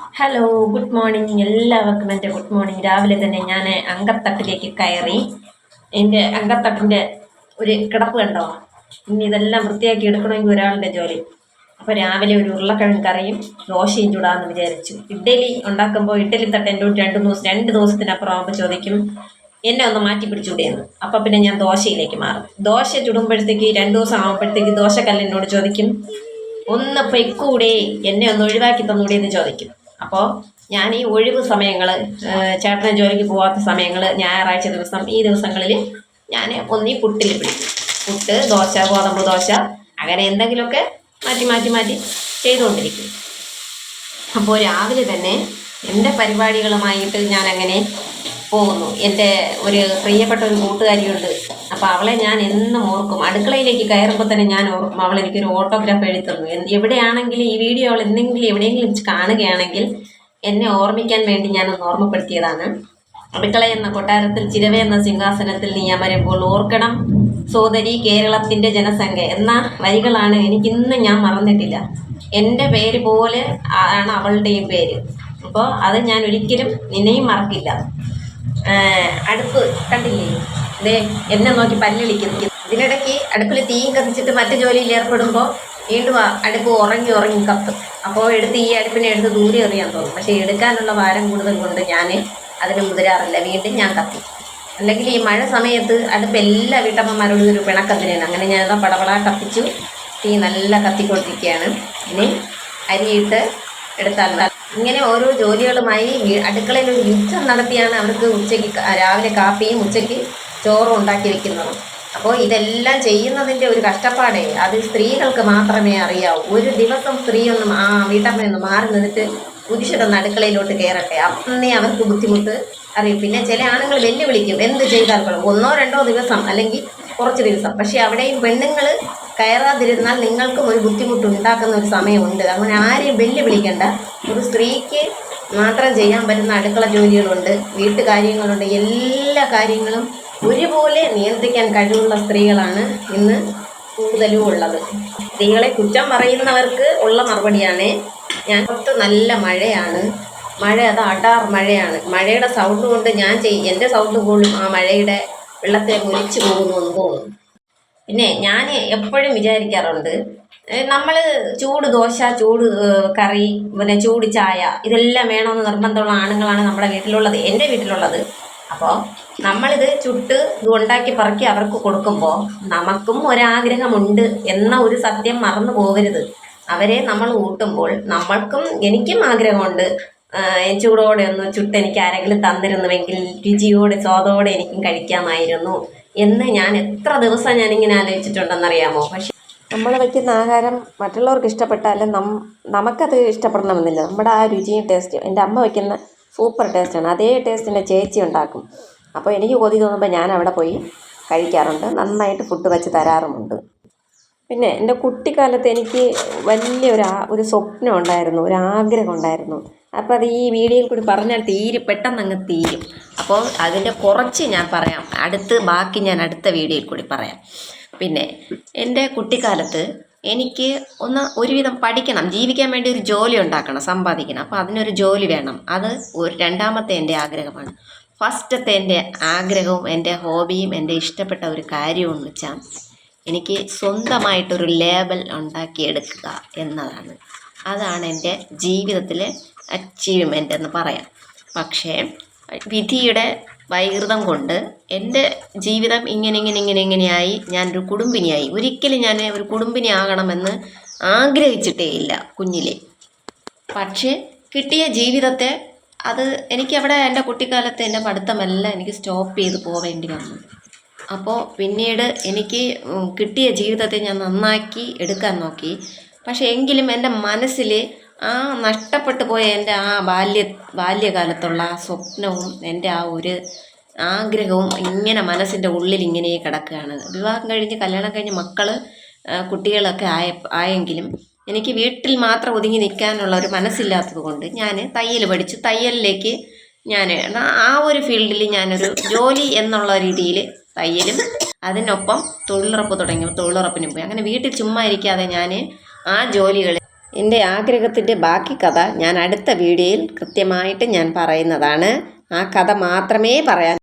Hello good morning എല്ലാവർക്കും എന്റെ good morning രാവിലെ തന്നെ ഞാൻ അങ്കത്തട്ടിലേക്ക് കയറി. എന്റെ അങ്കത്തട്ടിന്റെ ഒരു കിടപ്പ് കണ്ടോ? ഇനി ഇതെല്ലാം വൃത്തിയാക്കി എടുക്കണമെങ്കിൽ ഒരാളുടെ ജോലി. അപ്പോൾ രാവിലെ ഒരു ഉരുളക്കിഴങ്ങ് കറിയും ദോശയും ചൂടാമെന്ന് വിചാരിച്ചു. ഇഡ്ഡലി ഉണ്ടാക്കുമ്പോൾ ഇഡ്ഡലി തട്ട് എന്റെ രണ്ട് ദിവസം രണ്ട് ദിവസത്തിനപ്പുറം ആകുമ്പോൾ ചോദിക്കും എന്നെ ഒന്ന് മാറ്റി പിടിച്ചുകൂടെയെന്ന് അപ്പം പിന്നെ ഞാൻ ദോശയിലേക്ക് മാറും. ദോശ ചുടുമ്പോഴത്തേക്ക് രണ്ട് ദിവസം ആകുമ്പോഴത്തേക്ക് ദോശക്കല്ലിനോട് ചോദിക്കും ഒന്ന് പൊയ്ക്കൂടെ? എന്നെ ഒന്ന് ഒഴിവാക്കി തന്നൂടെ എന്ന് ചോദിക്കും. അപ്പോൾ ഞാൻ ഈ ഒഴിവ് സമയങ്ങൾ ചേട്ടനെ ജോലിക്ക് പോകാത്ത സമയങ്ങൾ ഞായറാഴ്ച ദിവസം ഈ ദിവസങ്ങളിൽ ഞാൻ ഒന്നീ പുട്ടിൽ പിടിക്കും. പുട്ട് ദോശ ഗോതമ്പ് ദോശ അങ്ങനെ എന്തെങ്കിലുമൊക്കെ മാറ്റി മാറ്റി മാറ്റി ചെയ്തുകൊണ്ടിരിക്കും. അപ്പോൾ രാവിലെ തന്നെ എന്റെ പരിപാടികളുമായിട്ട് ഞാൻ അങ്ങനെ പോകുന്നു എന്റെ ഒരു പ്രിയപ്പെട്ട ഒരു കൂട്ടുകാരിയുണ്ട്. അപ്പോൾ അവളെ ഞാൻ എന്നും ഓർക്കും. അടുക്കളയിലേക്ക് കയറുമ്പോൾ തന്നെ ഞാൻ ഓർക്കും. അവൾ എനിക്കൊരു ഓട്ടോഗ്രാഫ് എഴുതി തന്നു. എവിടെയാണെങ്കിലും ഈ വീഡിയോ അവൾ എന്തെങ്കിലും എവിടെയെങ്കിലും കാണുകയാണെങ്കിൽ എന്നെ ഓർമ്മിക്കാൻ വേണ്ടി ഞാനൊന്ന് ഓർമ്മപ്പെടുത്തിയതാണ്. അടുക്കള എന്ന കൊട്ടാരത്തിൽ ചിരവ എന്ന സിംഹാസനത്തിൽ നീ അമരുമ്പോൾ ഓർക്കണം സോദരി കേരളത്തിന്റെ ജനസംഖ്യ. എന്ന വരികളാണ് എനിക്കിന്ന് ഞാൻ മറന്നിട്ടില്ല. എന്റെ പേര് പോലെ ആണ് അവളുടെയും പേര്. അപ്പോൾ അത് ഞാൻ ഒരിക്കലും നിന്നെയും മറക്കില്ല. അടുപ്പ് കണ്ടില്ലേ? ദേ എന്നെ നോക്കി പല്ലിളിക്കുന്നു. ഇതിനിടയ്ക്ക് അടുപ്പിൽ തീയും കത്തിച്ചിട്ട് മറ്റു ജോലിയിൽ ഏർപ്പെടുമ്പോൾ വീണ്ടും അടുപ്പ് ഉറങ്ങി ഉറങ്ങി കത്തും. അപ്പോൾ എടുത്ത് ഈ അടുപ്പിനെ എടുത്ത് ദൂരെ എറിയാൻ തോന്നും. പക്ഷേ എടുക്കാനുള്ള ഭാരം കൂടുതൽ കൊണ്ട് ഞാൻ അതിന് മുതിരാറില്ല. വീണ്ടും ഞാൻ കത്തി. അല്ലെങ്കിൽ ഈ മഴ സമയത്ത് അടുപ്പ് എല്ലാ വീട്ടമ്മമാരോടും ഒരു പിണക്കത്തിനാണ് അങ്ങനെ ഞാൻ പടപട കത്തിച്ചു. തീ നല്ല കത്തിക്കൊണ്ടിരിക്കുകയാണ്. ഇനി അരിയിട്ട് എടുത്താൽ ഇങ്ങനെ ഓരോ ജോലികളുമായി അടുക്കളയിൽ ഒരു യുദ്ധം നടത്തിയാണ് അവർക്ക് ഉച്ചയ്ക്ക് രാവിലെ കാപ്പിയും ഉച്ചയ്ക്ക് ചോറും ഉണ്ടാക്കി വെക്കുന്നത്. അപ്പോൾ ഇതെല്ലാം ചെയ്യുന്നതിന്റെ ഒരു കഷ്ടപ്പാടേ. അത് സ്ത്രീകൾക്ക് മാത്രമേ അറിയാവൂ. ഒരു ദിവസം സ്ത്രീ ഒന്നും ആ വീട്ടമ്മയൊന്ന് മാറി നിന്നിട്ട് പുരുഷരൊന്ന് അടുക്കളയിലോട്ട് കയറട്ടെ. അന്നേ അവർക്ക് ബുദ്ധിമുട്ട് അറിയും. പിന്നെ ചില ആണുങ്ങൾ വെല്ലുവിളിക്കും. എന്ത് ചെയ്താൽ ഒന്നോ രണ്ടോ ദിവസം അല്ലെങ്കിൽ കുറച്ച് ദിവസം. പക്ഷേ അവിടെയും പെണ്ണുങ്ങൾ കയറാതിരുന്നാൽ നിങ്ങൾക്കും ഒരു ബുദ്ധിമുട്ട് ഉണ്ടാക്കുന്ന ഒരു സമയമുണ്ട്. അങ്ങനെ ആരെയും വെല്ലുവിളിക്കേണ്ട. ഒരു സ്ത്രീക്ക് മാത്രം ചെയ്യാൻ പറ്റുന്ന അടുക്കള ജോലികളുണ്ട് വീട്ടുകാര്യങ്ങളുണ്ട് എല്ലാ കാര്യങ്ങളും ഒരുപോലെ നിയന്ത്രിക്കാൻ കഴിവുള്ള സ്ത്രീകളാണ് ഇന്ന് കൂടുതലും ഉള്ളത്. സ്ത്രീകളെ കുറ്റം പറയുന്നവർക്ക് ഉള്ള മറുപടിയാണ് ഞാൻ. പുറത്ത് നല്ല മഴയാണ്. മഴ അത് അടാർ മഴയാണ്. മഴയുടെ സൗണ്ട് കൊണ്ട് ഞാൻ ചെയ് എന്റെ സൗണ്ട് പോലും ആ മഴയുടെ വെള്ളത്തെ മുരിച്ചു പോകുന്നു എന്ന് തോന്നുന്നു. പിന്നെ ഞാൻ എപ്പോഴും വിചാരിക്കാറുണ്ട് നമ്മൾ ചൂട് ദോശ ചൂട് കറി പിന്നെ ചൂട് ചായ ഇതെല്ലാം വേണമെന്ന് നിർബന്ധമുള്ള ആണുങ്ങളാണ് നമ്മുടെ വീട്ടിലുള്ളത് എന്റെ വീട്ടിലുള്ളത്. അപ്പോൾ നമ്മളിത് ചുട്ട് ഇത് ഉണ്ടാക്കി പറക്കി അവർക്ക് കൊടുക്കുമ്പോൾ നമുക്കും ഒരാഗ്രഹമുണ്ട് എന്ന ഒരു സത്യം മറന്നു പോകരുത്. അവരെ നമ്മൾ ഊട്ടുമ്പോൾ നമ്മൾക്കും എനിക്കും ആഗ്രഹമുണ്ട് ചൂടോടെ ഒന്ന് ചുട്ട് എനിക്ക് ആരെങ്കിലും തന്നിരുന്നുവെങ്കിൽ രുചിയോടെ സ്വാദോടെ എനിക്കും കഴിക്കാമായിരുന്നു. എന്ന് ഞാൻ എത്ര ദിവസം ഞാൻ ഇങ്ങനെ ആലോചിച്ചിട്ടുണ്ടെന്നറിയാമോ? പക്ഷെ നമ്മൾ വയ്ക്കുന്ന ആഹാരം മറ്റുള്ളവർക്ക് ഇഷ്ടപ്പെട്ടാലും നം നമുക്കത് ഇഷ്ടപ്പെടണമെന്നില്ല. നമ്മുടെ ആ രുചിയും ടേസ്റ്റും എന്റെ അമ്മ വയ്ക്കുന്ന സൂപ്പർ ടേസ്റ്റാണ്. അതേ ടേസ്റ്റിന്റെ ചേച്ചി ഉണ്ടാക്കും. അപ്പോൾ എനിക്ക് കൊതി തോന്നുമ്പോൾ ഞാൻ അവിടെ പോയി കഴിക്കാറുണ്ട്. നന്നായിട്ട് ഫുഡ് വെച്ച് തരാറുമുണ്ട്. പിന്നെ എന്റെ കുട്ടിക്കാലത്ത് എനിക്ക് വലിയൊരു ഒരു സ്വപ്നം ഉണ്ടായിരുന്നു ഒരു ആഗ്രഹം ഉണ്ടായിരുന്നു. അപ്പോൾ അത് ഈ വീഡിയോയിൽ കൂടി പറഞ്ഞാൽ തീരും പെട്ടെന്ന് അങ്ങ് തീരും. അപ്പോൾ അതിന്റെ കുറച്ച് ഞാൻ പറയാം. അടുത്ത് ബാക്കി ഞാൻ അടുത്ത വീഡിയോയിൽ കൂടി പറയാം. പിന്നെ എന്റെ കുട്ടിക്കാലത്ത് എനിക്ക് ഒന്ന് ഒരുവിധം പഠിക്കണം ജീവിക്കാൻ വേണ്ടി ഒരു ജോലി ഉണ്ടാക്കണം സമ്പാദിക്കണം. അപ്പോൾ അതിനൊരു ജോലി വേണം. അത് ഒരു രണ്ടാമത്തെ എന്റെ ആഗ്രഹമാണ്. ഫസ്റ്റത്തെ എന്റെ ആഗ്രഹവും എന്റെ ഹോബിയും എന്റെ ഇഷ്ടപ്പെട്ട ഒരു കാര്യവും എന്ന് വെച്ചാൽ എനിക്ക് സ്വന്തമായിട്ടൊരു ലേബൽ ഉണ്ടാക്കിയെടുക്കുക എന്നതാണ്. അതാണ് എന്റെ ജീവിതത്തിലെ അച്ചീവ്മെന്റ് എന്ന് പറയാം. പക്ഷേ വിധിയുടെ വൈകൃതം കൊണ്ട് എന്റെ ജീവിതം ഇങ്ങനെ ഇങ്ങനെ ഇങ്ങനെ ഇങ്ങനെയായി ഞാനൊരു കുടുംബിനിയായി. ഒരിക്കലും ഞാൻ ഒരു കുടുംബിനി ആകണമെന്ന് ആഗ്രഹിച്ചിട്ടേ ഇല്ല കുഞ്ഞിലെ. പക്ഷേ കിട്ടിയ ജീവിതത്തെ അത് എനിക്കവിടെ എന്റെ കുട്ടിക്കാലത്ത് എന്റെ പഠിത്തമെല്ലാം എനിക്ക് സ്റ്റോപ്പ് ചെയ്ത് പോവേണ്ടി വന്നു. അപ്പോൾ പിന്നീട് എനിക്ക് കിട്ടിയ ജീവിതത്തെ ഞാൻ നന്നാക്കി എടുക്കാൻ നോക്കി. പക്ഷേ എങ്കിലും എന്റെ മനസ്സിൽ ആ നഷ്ടപ്പെട്ടു പോയ എന്റെ ആ ബാല്യ ബാല്യകാലത്തുള്ള ആ സ്വപ്നവും എന്റെ ആ ഒരു ആഗ്രഹവും ഇങ്ങനെ മനസ്സിന്റെ ഉള്ളിൽ ഇങ്ങനെ കിടക്കുകയാണ്. വിവാഹം കഴിഞ്ഞ് കല്യാണം കഴിഞ്ഞ് മക്കൾ കുട്ടികളൊക്കെ ആയ ആയെങ്കിലും എനിക്ക് വീട്ടിൽ മാത്രം ഒതുങ്ങി നിൽക്കാനുള്ള ഒരു മനസ്സില്ലാത്തത് കൊണ്ട് ഞാൻ തയ്യൽ പഠിച്ചു. തയ്യലിലേക്ക് ഞാൻ ആ ഒരു ഫീൽഡിൽ ഞാനൊരു ജോലി എന്നുള്ള രീതിയിൽ തയ്യലും അതിനൊപ്പം തൊഴിലുറപ്പ് തുടങ്ങി തൊഴിലുറപ്പിനും പോയി. അങ്ങനെ വീട്ടിൽ ചുമ്മാ ഇരിക്കാതെ ഞാൻ ആ ജോലികൾ എന്റെ ആഗ്രഹത്തിന്റെ ബാക്കി കഥ ഞാൻ അടുത്ത വീഡിയോയിൽ കൃത്യമായിട്ട് ഞാൻ പറയുന്നതാണ്. ആ കഥ മാത്രമേ പറയാൻ